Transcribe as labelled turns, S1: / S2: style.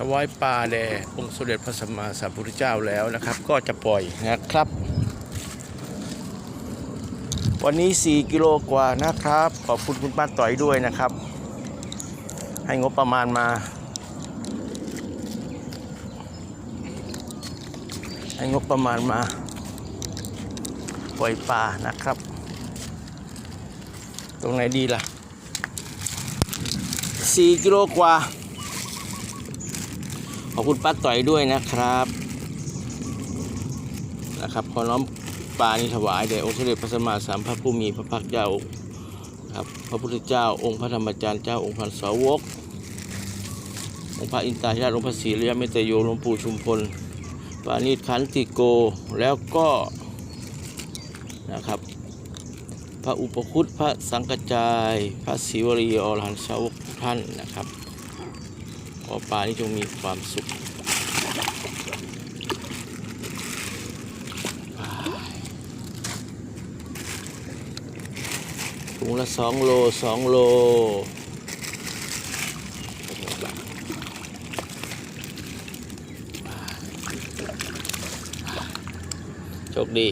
S1: ถวายปลาแด่องค์สมเด็จพระสัมมาสัมพุทธเจ้าแล้วนะครับ ก็จะปล่อยนะครับ วันนี้ 4 กิโลกว่านะครับ ขอบคุณคุณป้าต่อยด้วยนะครับ ให้งบประมาณมา ให้งบประมาณมา ปล่อยปลานะครับ ตรงไหนดีล่ะ 4 กิโลกว่า อบคุณป้าต่อยด้วยนะครับ นะครับขอน้อมปานี้ถวายแด่องค์สมเด็จพระสัมมาสัมพุทธภูมิพระภาคเจ้าครับพระพุทธเจ้าองค์พระธรรมจารย์เจ้าองค์พันสาวก องค์พระอินตราชาติองค์พระศรีเริยเมตโยหลวงปู่ชุมพลปานิชขันติโกแล้วก็นะครับพระอุปคุตพระสังกจาย พระศิวลีอรหันตสาวกท่านนะครับ ขอปลานี้จงมีความสุขถุงละสองโลสองโลโชคดี